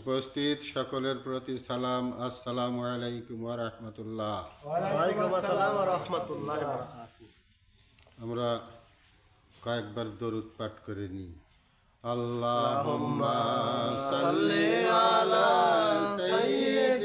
উপস্থিত সকলের প্রতি সালাম আসসালামু আলাইকুম ওয়া রাহমাতুল্লাহ। আমরা কয়েকবার দরুদ পাঠ করে নিই। আল্লাহ সাল্লি আলা সাইয়্যিদিনা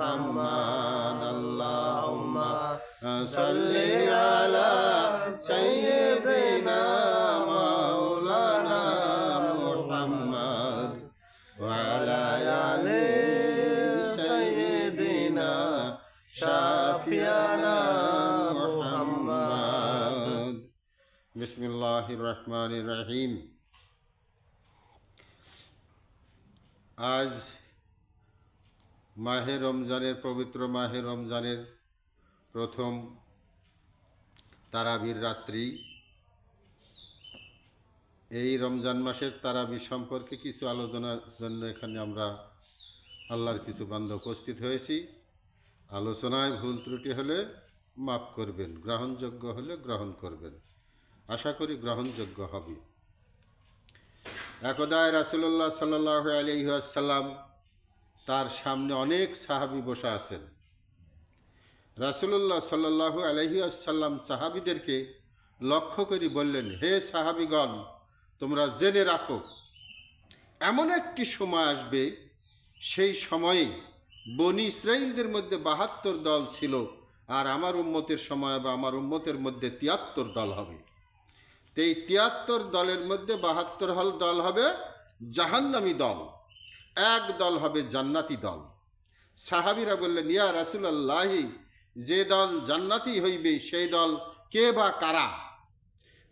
মুহাম্মদ আল্লাহুম্মা সাল্লি আলা সাইয়্যিদিনা মাওলানা মুহাম্মদ ওয়া আলা আলি সাইয়্যিদিনা শাফিয়ানা মুহাম্মদ বিসমিল্লাহির রহমানির রহিম আজ মাহে রমজানের, পবিত্র মাহে রমজানের প্রথম তারাবির রাত্রি। এই রমজান মাসের তারাবি সম্পর্কে কিছু আলোচনার জন্য এখানে আমরা আল্লাহর কিছু বান্ধব উপস্থিত হয়েছি। আলোচনায় ভুল ত্রুটি হলে মাফ করবেন, গ্রহণযোগ্য হলে গ্রহণ করবেন। আশা করি গ্রহণযোগ্য হবে। একদায় রাসুল্লাহ সাল্লাহ আলহিহাসাল্লাম তার সামনে অনেক সাহাবি বসে আছেন। রাসুল্লাহ সাল্লাহ আলহিহাসাল্লাম সাহাবিদেরকে লক্ষ্য করে বললেন, হে সাহাবিগণ, তোমরা জেনে রাখো, এমন একটি সময় আসবে, সেই সময়ে বনি ইসরায়েলদের মধ্যে বাহাত্তর দল ছিল আর আমার উম্মতের সময় বা আমার উম্মতের মধ্যে তিয়াত্তর দল হবে। তো এই তিয়াত্তর দলের মধ্যে বাহাত্তর হল দল হবে জাহান্নামী দল। এক দল হবে জান্নাতি দল। সাহাবিরা বললেন, ইয়া রাসুলাল্লাহি, যে দল জান্নাতি হইবে, সেই দল কে বা কারা?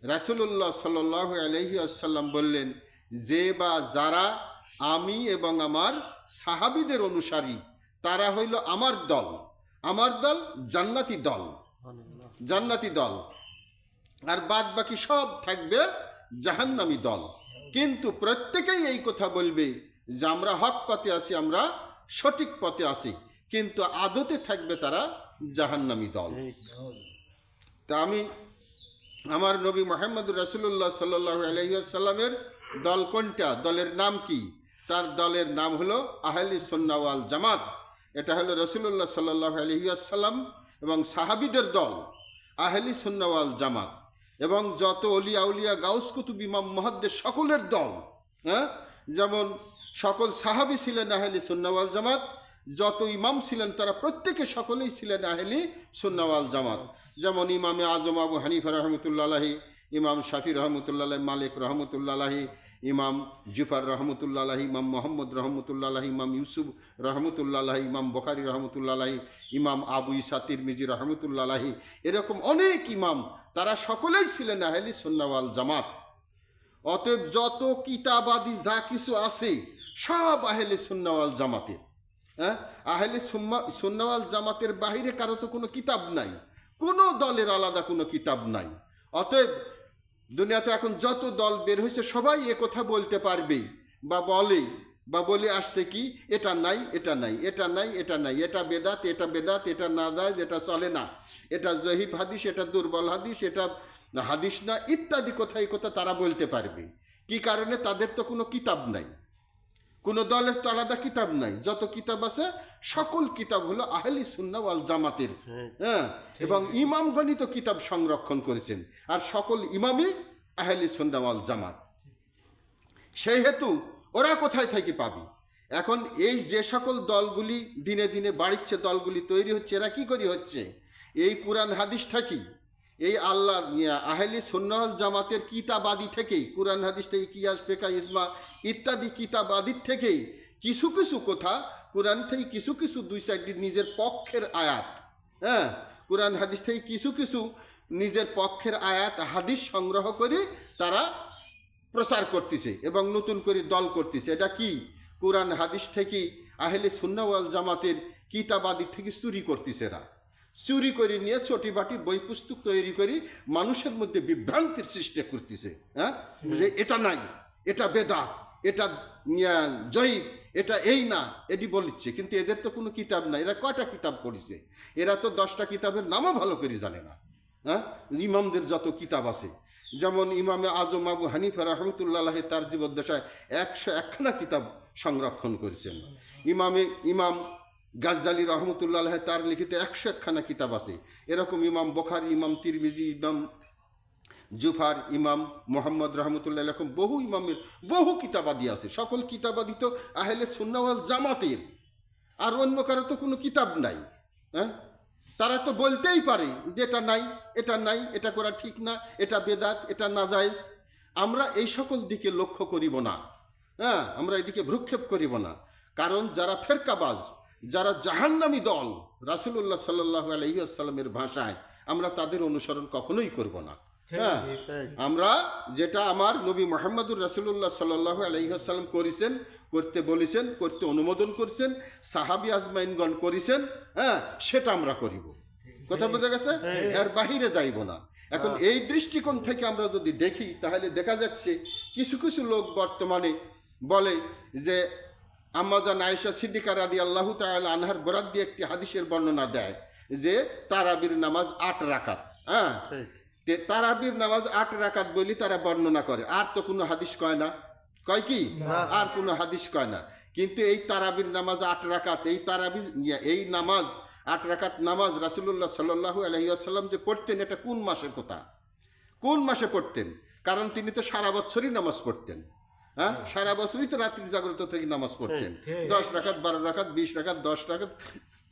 রাসুলুল্লাহ সাল্লাহ আলহি আসাল্লাম বললেন, যে বা যারা আমি এবং আমার সাহাবিদের অনুসারী, তারা হইল আমার দল। আমার দল জান্নাতি দল। জান্নাতি দল। আর বাদ বাকি সব থাকবে জাহান্নামি দল। কিন্তু প্রত্যেকেই এই কথা বলবে যে আমরা হক পথে আছি, আমরা সঠিক পথে আছি, কিন্তু আদতে থাকবে তারা জাহান্নামি দল। তা আমি আমার নবী মোহাম্মদ রাসুল্লাহ সাল্লাহ আলহিসাল্লামের দল কোনটা? দলের নাম কি? তার দলের নাম হলো আহলি সন্নাওয়াল জামাত। এটা হলো রসুল্লাহ সাল্লাহ আলহিসাল্লাম এবং সাহাবিদের দল, আহলি সন্নাওয়াল জামাত। এবং যত অলিয়া উলিয়া গাউস কুতুব ইমাম মহাদ্দের সকলের দল হ্যাঁ? যেমন সকল সাহাবি ছিলেন আহলি সন্নাওয়াল জামাত, যত ইমাম ছিলেন তারা প্রত্যেকে সকলেই ছিলেন আহলি সুন্নাওয়াল জামাত। যেমন ইমামে আজম আবু হানিফা রহমতুল্লাহি ইমাম শাফি রহমতুল্লাহ মালিক রহমতুল্লাহি ইমাম জুফার রহমতুল্লাহি ইমাম মোহাম্মদ রহমতুল্লাহি ইমাম ইউসুফ রহমতুল্লাহি ইমাম বখারি রহমতুল্লাহি ইমাম আবু ইসা তিরমিজি রহমতুল্লাহি এরকম অনেক ইমাম তারা সকলেই ছিলেন আহলি সুন্নাওয়াল জামাত। অতএব যত কিতাবাদি যা কিছু আছে সব আহেলে সুন্নাওয়াল জামাতের হ্যাঁ? আহলে সুন্নাওয়াল জামাতের বাহিরে কারও তো কোনো কিতাব নাই। কোনো দলের আলাদা কোনো কিতাব নাই। অতএব দুনিয়াতে এখন যত দল বের হয়েছে, সবাই কথা বলতে পারবে বা বলে বা বলে আসছে কি, এটা নাই এটা নাই এটা নাই এটা নাই, এটা বেদাত এটা বেদাত, এটা না যায় এটা চলে না। এটা জহিব হাদিস, এটা দুর্বল হাদিস, এটা হাদিস না, ইত্যাদি কথা, এই কথা তারা বলতে পারবে। কি কারণে? তাদের তো কোনো কিতাব নাই। কোনো দলের তো আলাদা কিতাব নাই। যত কিতাব আছে সকল কিতাব হলো আহলি সুন্না ওয়াল জামাতের। হ্যাঁ। এবং ইমাম গণিত কিতাব সংরক্ষণ করেছেন। আর সকল ইমামই আহলি সুন্না ওয়াল জামাত। সেই হেতু ওরা কোথায় থেকে পাবি? এখন এই যে সকল দলগুলি দিনে দিনে বাড়িচ্ছে দলগুলি তৈরি হচ্ছে এরা কি করি হচ্ছে? এই কোরআন হাদিস থাকি এই আল্লাহ আহলি সুন্নাল জামাতের কিতাবাদি থেকেই, কোরআন, হাদিস থেকে, কিয়াস ফেকা ইজমা ইত্যাদি কিতাবাদির থেকেই কিছু কিছু কথা কোরআন থেকে কিছু কিছু দুই সাইডটি নিজের পক্ষের আয়াত হ্যাঁ? কোরআন, হাদিস থেকে কিছু কিছু নিজের পক্ষের আয়াত, হাদিস সংগ্রহ করে তারা প্রচার করতেছে এবং নতুন করে দল করতেছে। এটা কি? কোরআন, হাদিস থেকে আহলে সুন্নাওয়াল জামাতের কিতাবাদি থেকে চুরি করতেছে এরা। চুরি করে নিয়ে ছোটি বাটি, বই পুস্তক তৈরি করে, মানুষের মধ্যে বিভ্রান্তির সৃষ্টি করতেছে হ্যাঁ? যে এটা নাই, এটা বেদা এটা জয়ীব, এটা এই না, এটি বলিচ্ছে। কিন্তু এদের তো কোনো কিতাব নাই, এরা কয়টা কিতাব পড়েছে? এরা তো দশটা কিতাবের নামও ভালো করে জানে না হ্যাঁ? ইমামদের যত কিতাব আছে, যেমন ইমামে আজম আবু হানিফা রহমতুল্লাহ তার জীবদ্দশায় একশো একখানা কিতাব সংরক্ষণ করেছেন। ইমামে, ইমাম গাজ্জালি রহমতুল্লাহ তার লিখিত একশো একখানা কিতাব আছে। এরকম ইমাম বখারি, ইমাম তিরমিজি, ইমাম জুফার, ইমাম মোহাম্মদ রহমতুল্লাহ এরকম বহু ইমামের বহু কিতাবাদি আছে। সকল কিতাবাদি তো আহলে সুন্নাওয়াল জামাতের। আর অন্য কারও তো কোনো কিতাব নাই হ্যাঁ? তারা তো বলতেই পারে যে এটা নাই এটা নাই, এটা করা ঠিক না, এটা বেদাত, এটা না নাজাইজ আমরা এই সকল দিকে লক্ষ্য করিব না হ্যাঁ? আমরা এদিকে ভ্রুক্ষেপ করিব না। কারণ যারা ফেরকাবাজ যারা জাহান্নামী দল রাসুল্লাহ সাল্লাহ আলহিউসাল্লামের ভাষায় আমরা তাদের অনুসরণ কখনোই করব না। হ্যাঁ? আমরা যেটা আমার নবী মোহাম্মদুর রাসুল্লাহ সাল্লাহ আলহিহাসাল্লাম করেছেন করতে বলেছেন করতে অনুমোদন করছেন সাহাবি আজমাইনগণ করেছেন হ্যাঁ সেটা আমরা করিব। কথা বোঝা গেছে? এর বাহিরে যাইব না। এখন এই দৃষ্টিকোণ থেকে আমরা যদি দেখি তাহলে দেখা যাচ্ছে কিছু কিছু লোক বর্তমানে বলে যে আম্মাজান আয়েশা সিদ্দিকা রাদি আল্লাহ তাআলা আনহার বরাদ দিয়ে একটি হাদিসের বর্ণনা দেয় যে তারাবির নামাজ আট রাকাত হ্যাঁ? তারাবির নামাজ আট রাকাত বলি তারা বর্ণনা করে। আর তো কোনো হাদিস কয় না? কয় কি? আর কোনো হাদিস কয় না। কিন্তু এই তারাবির নামাজ আট রাকাত এই তারাবির এই নামাজ আট রাকাত নামাজ রাসুল্লাহ সাল্লাহু আলহিহাসাল্লাম যে পড়তেন এটা কোন মাসের কথা? কোন মাসে পড়তেন? কারণ তিনি তো সারা বছরই নামাজ পড়তেন। হ্যাঁ? সারা বছরই তো রাত্রি জাগ্রত থেকে নামাজ পড়তেন। দশ রাখাত বারো রাখাত বিশ রাখাত দশ রাখাত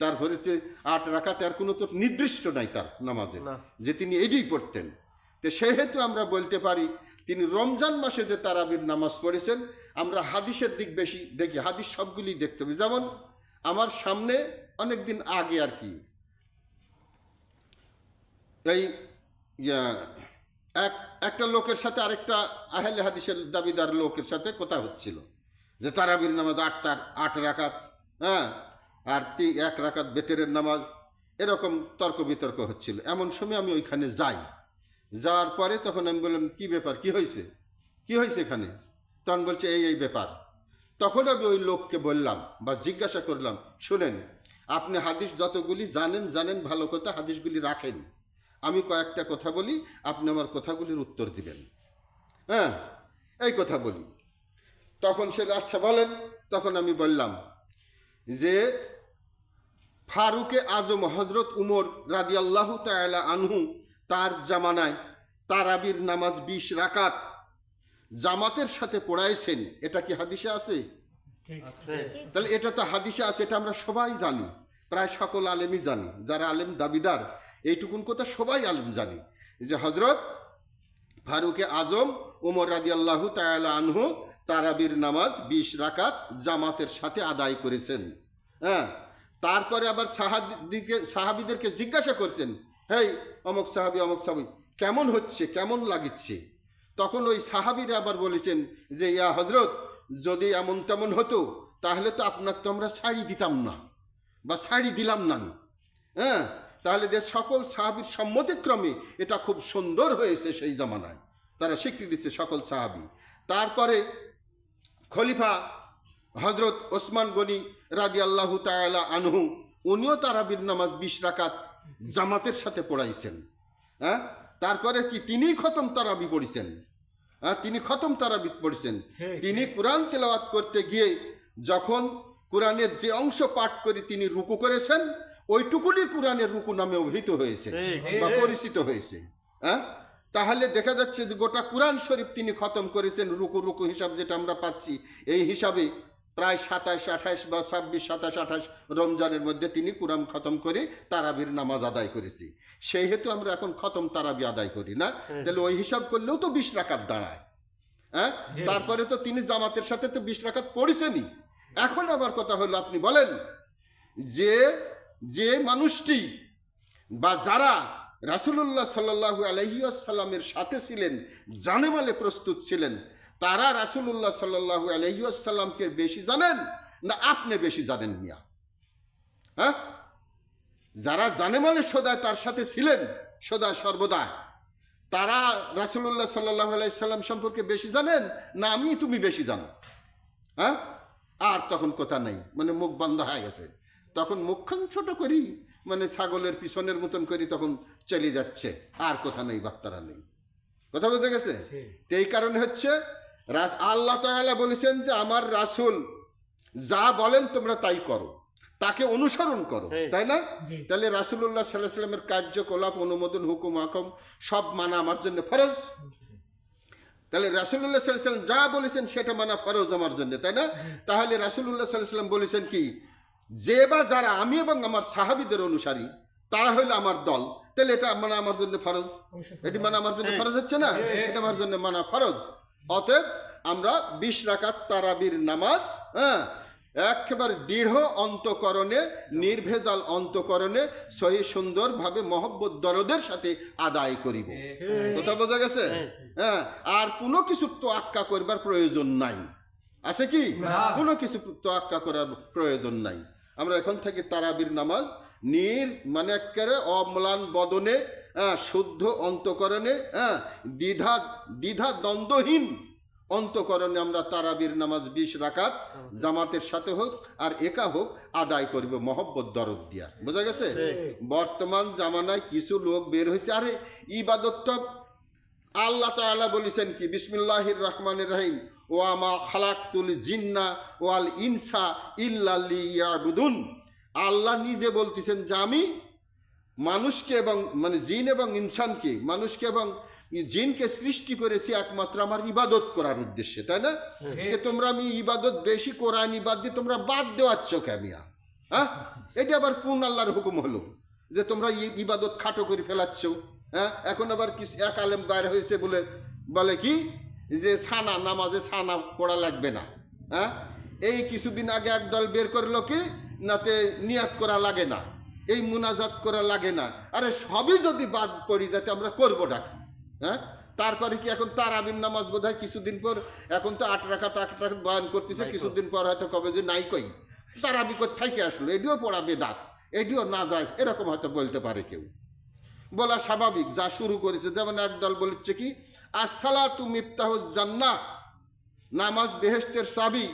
তারপরে যে আট রাখাত আর কোনো তো নির্দিষ্ট নাই তার নামাজে যে তিনি এটাই পড়তেন। তো সেহেতু আমরা বলতে পারি তিনি রমজান মাসে যে তারাবির নামাজ পড়েছেন আমরা হাদিসের দিক বেশি দেখি হাদিস সবগুলি দেখতে হবে। যেমন আমার সামনে অনেক দিন আগে আর কি এই এক, একটা লোকের সাথে আরেকটা আহলে হাদিসের দাবিদার লোকের সাথে কথা হচ্ছিল। যে তারাবির নামাজ আট তার, আট রাকাত হ্যাঁ? আর তি, এক রাকাত বেতেরের নামাজ, এরকম তর্ক বিতর্ক হচ্ছিল। এমন সময় আমি ওইখানে যাই। যাওয়ার পরে তখন আমি বললাম, কি ব্যাপার? কি হয়েছে? কি হয়েছে এখানে? তখন বলছে, এই এই ব্যাপার। তখন আমি ওই লোককে বললাম বা জিজ্ঞাসা করলাম, শুনেন, আপনি হাদিস যতগুলি জানেন জানেন ভালো কথা, হাদিসগুলি রাখেন। আমি কয়েকটা কথা বলি আপনি আমার কথাগুলির উত্তর দিবেন। হ্যাঁ এই কথা বলি। তখন সে আচ্ছা বলেন। তখন আমি বললাম যে ফারুকে আজম হজরত উমর রাদি আল্লাহ তালা আনহু তার জামানায় তারাবির নামাজ বিশ রাকাত জামাতের সাথে পড়াইছেন। এটা কি হাদিসে আছে। তাহলে এটা তো হাদিসে আছে এটা আমরা সবাই জানি প্রায় সকল আলেমই জানি। যারা আলেম দাবিদার এইটুকুন কথা সবাই আলম জানি। যে হজরত ফারুকে আজম, ওমর রাদি আল্লাহ তালা আনহু তারাবির নামাজ বিশ রাকাত জামাতের সাথে আদায় করেছেন। হ্যাঁ তারপরে আবার সাহাদিকে সাহাবিদেরকে জিজ্ঞাসা করছেন, হেই, অমক সাহাবি অমক সাহাবি, কেমন হচ্ছে, কেমন লাগিচ্ছে তখন ওই সাহাবিরা আবার বলেছেন যে, ইয়া হজরত যদি এমন তেমন হতো, তাহলে তো আপনার তো আমরা শাড়ি দিতাম না বা শাড়ি দিলাম না। হ্যাঁ তাহলে যে সকল সাহাবির সম্মতিক্রমে এটা খুব সুন্দর হয়েছে সেই জামানায়। তারা স্বীকৃতি দিচ্ছে সকল সাহাবি। তারপরে খলিফা হজরত ওসমান গনি রাজি আল্লাহ তালা আনহু উনিও তারাবির নামাজ বিশ রাকাত জামাতের সাথে পড়াইছেন। হ্যাঁ? তারপরে কি তিনি খতম তারাবি পড়েছেন? হ্যাঁ? তিনি খতম তারাবি পড়ছেন। তিনি কোরআন তেলাওয়াত করতে গিয়ে যখন কোরআনের যে অংশ পাঠ করে তিনি রুকু করেছেন ওইটুকুনি কোরআনের রুকু নামে অভিহিত হয়েছে বা পরিচিত হয়েছে হ্যাঁ? তাহলে দেখা যাচ্ছে যে গোটা কোরআন শরীফ তিনি খতম করেছেন রুকু রুকু হিসাব যেটা আমরা পাচ্ছি এই হিসাবে প্রায় সাতাশ আঠাশ বা ছাব্বিশ সাতাশ আঠাশ রমজানের মধ্যে তিনি কোরআন খতম করে তারাবির নামাজ আদায় করেছি। সেই হেতু আমরা এখন খতম তারাবি আদায় করি না? তাহলে ওই হিসাব করলেও তো বিশ রাকাত দাঁড়ায় হ্যাঁ? তারপরে তো তিনি জামাতের সাথে তো বিশ রাকাত পড়েছেনই। এখন আবার কথা হলো আপনি বলেন যে যে মানুষটি বা যারা রাসুলুল্লাহ সাল্লাহু আলহিউসাল্লামের সাথে ছিলেন জানেমালে প্রস্তুত ছিলেন, তারা রাসুলুল্লাহ সাল্লাহু আলহিউসাল্লামকে বেশি জানেন না আপনি বেশি জানেন মিয়া? হ্যাঁ? যারা জানেমালে সদায় তার সাথে ছিলেন, সদা সর্বদা। তারা রাসুলুল্লাহ সাল্লাহ আলাইসাল্লাম সম্পর্কে বেশি জানেন না আমি তুমি বেশি জানো? হ্যাঁ? আর তখন কথা নেই মানে মুখ বন্ধ হয়ে গেছে। তখন মুখখান ছোট করি মানে ছাগলের পিছনের মতন করি তখন চলে যাচ্ছে। আর কথা নেই বার্তারা নেই। কথা বুঝতে গেছে? এই কারণে হচ্ছে আল্লাহ তাআলা বলেছেন যে আমার রাসূল যা বলেন তোমরা তাই করো। তাকে অনুসরণ করো। তাই না? তাহলে রাসূলুল্লাহ সাল্লাহ সাল্লামের কার্যকলাপ অনুমোদন হুকুম হাকম সব মানা আমার জন্য ফরজ। তাহলে রাসুল্লাহ সাল্লাম যা বলেছেন সেটা মানা ফরজ আমার জন্য তাই না? তাহলে রাসুল্লাহ সাল্লাম বলেছেন কি যে বা যারা আমি এবং আমার সাহাবিদের অনুসারী তারা হইল আমার দল। তাহলে এটা মানা আমার জন্য ফরজ? এটি মানা আমার জন্য ফরজ হচ্ছে না? এটা আমার জন্য মানা ফরজ। অতএব আমরা বিশ রাকাত তারাবির নামাজ হ্যাঁ একেবারে দৃঢ় অন্তকরণে নির্ভেজাল অন্তকরণে সহি সুন্দরভাবে মহব্বত দরদের সাথে আদায় করিব। কথা বোঝা গেছে? হ্যাঁ আর কোনো কিছু তো আক্কা করবার প্রয়োজন নাই। আছে কি? কোনো কিছু তো আক্কা করার প্রয়োজন নাই। আমরা এখন থেকে তারাবির নামাজ। নির মানে একেবারে অম্লান বদনে হ্যাঁ, শুদ্ধ অন্তকরণে হ্যাঁ দ্বিধা দ্বিধা দ্বন্দ্বহীন অন্তকরণে আমরা তারাবির নামাজ বিশ রাকাত জামাতের সাথে হোক আর একা হোক আদায় করিব মহব্বত দরদ দিয়া। বোঝা গেছে? বর্তমান জামানায় কিছু লোক বের হয়েছে। আরে ইবাদত আল্লাহ তাআলা বলেছেন কি? বিসমিল্লাহির রহমানের রহিম। ও আমা খালাকতুল জিন্না ওয়াল ইনসা ইল্লাল্লি ইয়াবুদুন আল্লাহ নিজে বলতেছেন যে আমি মানুষকে এবং মানে জিন এবং ইনসানকে মানুষকে এবং জিনকে সৃষ্টি করেছি একমাত্র আমার ইবাদত করার উদ্দেশ্যে তাই না? যে তোমরা আমি ইবাদত বেশি কোরআন ইবাদ দিয়ে তোমরা বাদ দেওয়াচ্ছ ক্যামিয়া হ্যাঁ? এটা আবার কোন আল্লাহর হুকুম হলো? যে তোমরা ইবাদত খাটো করে ফেলাচ্ছ হ্যাঁ? এখন আবার কিছু এক আলেম বাইর হয়েছে বলে বলে কি? যে সানা নামাজে সানা পড়া লাগবে না হ্যাঁ? এই কিছুদিন আগে একদল বের করল কি? নাতে নিয়াত করা লাগে না এই মুনাজাত করা লাগে না। আরে সবই যদি বাদ পড়ি যাতে আমরা করব ডাকি হ্যাঁ? তারপরে কি এখন তার তারাবির নামাজ বোধ হয় কিছুদিন পর এখন তো আট রাখা আট রাখা বয়ান করতেছে কিছুদিন পর হয়তো কবে যে নাই কই। তার তারাবি কোথায় আসলো? এটিও পড়া বেদাত এটিও না যায় এরকম হয়তো বলতে পারে কেউ। বলা স্বাভাবিক যা শুরু করেছে যেমন একদল বলছে কি আসসালা তু মিফতাহ জান্না নামাজ বেহেস্তের চাবি।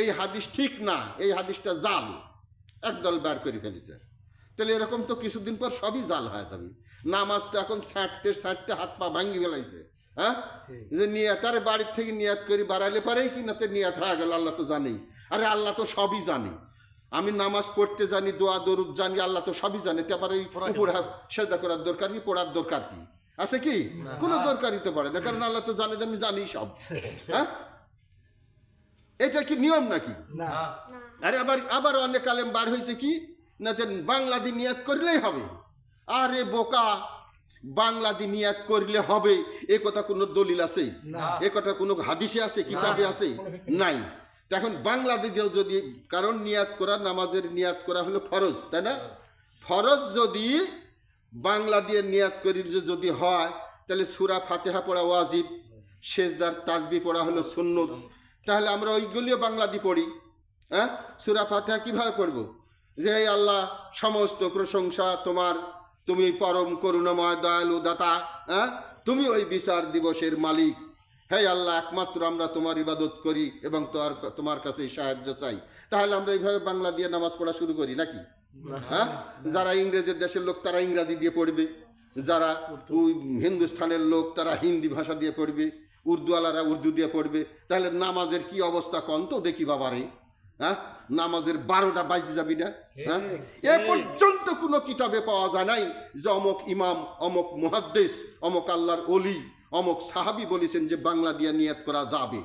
এই হাদিস ঠিক না এই হাদিসটা জাল। একদল বার করে ফেলেছে। তাহলে এরকম তো কিছুদিন পর সবই জাল হয় তবে নামাজ তো এখন ছাঁটতে ছাঁটতে হাত পা ভাঙ্গি ফেলাইছে হ্যাঁ? যে নিয়াত আরে বাড়ির থেকে নিয়াত করে বাড়াইলে পারেই কি না তো নিয়াত হয়ে গেল আল্লাহ তো জানেই। আরে আল্লাহ তো সবই জানে। আমি নামাজ পড়তে জানি দোয়া দরুদ জানি আল্লাহ তো সবই জানে তারপরে ওই উপরে সেদা করার দরকার কি পড়ার দরকার কি? আছে কি? কোনো দরকারই তো পড়ে না কারণ আল্লাহ তো জানে যে আমি জানি সব। হ্যাঁ? এটা কি নিয়ম নাকি? আরে আবার আবার অনেক আলেম বার হয়েছে কি? না যে বাংলা দিয়ে নিয়াত করলেই হবে। আরে বোকা বাংলা দিয়ে নিয়াত করলে হবে। এ কথা কোনো দলিল আছে? এ কথা কোনো হাদিসে আছে কিতাবে আছে? নাই। তা এখন বাংলা দিয়েও যদি কারণ নিয়াত করা নামাজের নিয়াত করা হলো ফরজ তাই না? ফরজ যদি বাংলা দিয়ে নিয়াত করি যদি হয়, তাহলে সুরা ফাতেহা পড়া ওয়াজিব শেষদার তাজবি পড়া হলো সুন্নত। তাহলে আমরা ওইগুলিও বাংলা দিয়ে পড়ি হ্যাঁ? সুরা ফাতেহা কীভাবে পড়ব? যে আল্লাহ, সমস্ত প্রশংসা তোমার, তুমি পরম করুণাময়, দয়ালু দাতা হ্যাঁ? তুমি ওই বিচার দিবসের মালিক। হে আল্লাহ, একমাত্র আমরা তোমার ইবাদত করি এবং তোমার তোমার কাছে সাহায্য চাই। তাহলে আমরা এইভাবে বাংলা দিয়ে নামাজ পড়া শুরু করি, নাকি? হ্যাঁ? যারা ইংরেজের দেশের লোক তারা ইংরাজি দিয়ে পড়বে। যারা হিন্দুস্থানের লোক তারা হিন্দি ভাষা দিয়ে পড়বে। উর্দুওয়ালারা উর্দু দিয়ে পড়বে। তাহলে নামাজের কি অবস্থা কন তো? দেখি বাবারে হ্যাঁ? নামাজের বারোটা বাজে যাবি না হ্যাঁ? এ পর্যন্ত কোনো কিতাবে পাওয়া যায় নাই যে অমক ইমাম অমক মুহাদ্দেশ অমক আল্লাহর অলি অমক সাহাবি বলেছেন যে বাংলা দিয়ে নিয়াত করা যাবে।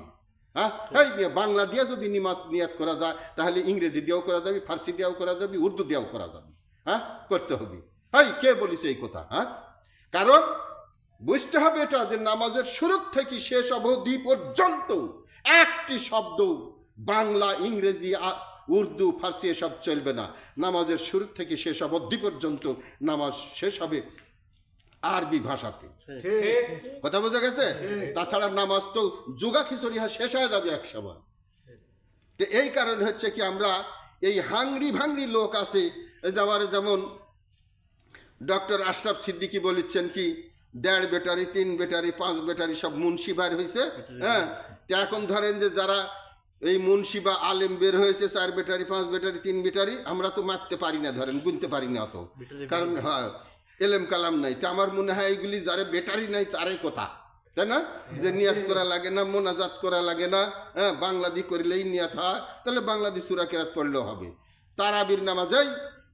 হ্যাঁ? এই বাংলা দিয়ে যদি নিমাত নিয়াত করা যায়, তাহলে ইংরেজি দিয়েও করা যাবে, ফার্সি দিয়েও করা যাবে, উর্দু দিয়েও করা যাবে হ্যাঁ? করতে হবে। এই কে বলিস এই কথা হ্যাঁ? কারণ বুঝতে হবে এটা যে নামাজের শুরু থেকে শেষ অবধি পর্যন্ত একটি শব্দ বাংলা, ইংরেজি উর্দু, ফার্সি এসব চলবে না। নামাজের শুরু থেকে শেষ অবধি পর্যন্ত নামাজ শেষ হবে। আরবি ভাষাতে। কথা বোঝা গেছে? তাছাড়া নামাজ তো যোগা খিচুড়ি হয় শেষ হয়ে যাবে এক সময়। তো এই কারণে হচ্ছে কি আমরা এই হাংরি ভাংরি লোক আছে এই যে আমার যেমন ডক্টর আশরাফ সিদ্দিকি বলেছেন কি দেড় ব্যাটারি তিন ব্যাটারি পাঁচ ব্যাটারি সব মুন্সি বার হয়েছে হ্যাঁ? তো এখন ধরেন যে যারা এই মুন্সি বা আলেম বের হয়েছে চার ব্যাটারি পাঁচ ব্যাটারি তিন ব্যাটারি আমরা তো মারতে পারি না ধরেন গুনতে পারি না অত কারণ হ্যাঁ এলেম কালাম নাই। তা আমার মনে হয় এইগুলি যারে ব্যাটারি নাই তারই কথা। তাই না? যে নিয়াত করা লাগে না মোনাজাত করা লাগে না হ্যাঁ বাংলাদেশ করলেই নিয়াত হয় তাহলে বাংলাদি সুরা কেরাত পড়লেও হবে। তারাবির নামাজেই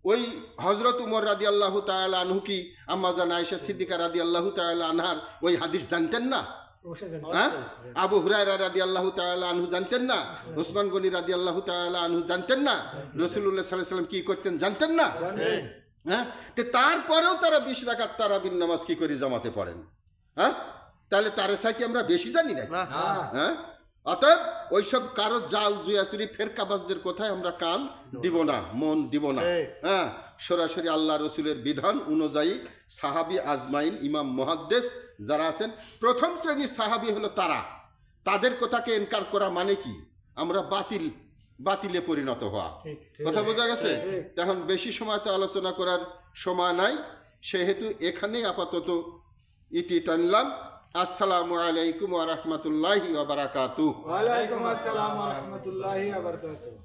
ওই হজরত উমর রাদি আল্লাহ তাআলা আনহু কি আম্মাজান আয়েশা সিদ্দিকা রাদি আল্লাহ তাআলা আনহার ওই হাদিস জানতেন না? হ্যাঁ? আবু হুরায়রা রাদি আল্লাহ তাআলা আনহু জানতেন না? ওসমান গনি রাদি আল্লাহ তাআলা আনহু জানতেন না? রসুল্লাহ সাল্লাহ সাল্লাম কি করতেন জানতেন না? হ্যাঁ? তো তারপরেও তারা বিশ রাকাত তারাবির নামাজ কি করে জমাতে পড়েন? হ্যাঁ? তাহলে তারে সাকি আমরা বেশি জানি না। হ্যাঁ? অতএব ওইসব কারও জাল জুয়াচুরি ফেরকাবাজদের কোথায় আমরা কান দিব না মন দিব না। হ্যাঁ? সরাসরি আল্লাহ রসুলের বিধান অনুযায়ী সাহাবি আজমাইন ইমাম মহাদ্দেশ যারা আছেন প্রথম শ্রেণির সাহাবি হলো তারা। তাদের কথাকে এনকার করা মানে কি? আমরা বাতিল বাতিলে পরিণত হওয়া। কথা বোঝা গেছে? এখন বেশি সময় তো আলোচনা করার সময় নাই। সেহেতু এখানেই আপাতত ইতি টানলাম। আসসালামু আলাইকুম ওয়া রাহমাতুল্লাহি ওয়া বারাকাতুহু। ওয়ালাইকুম আসসালাম ওয়া রাহমাতুল্লাহি ওয়া বারাকাতুহু।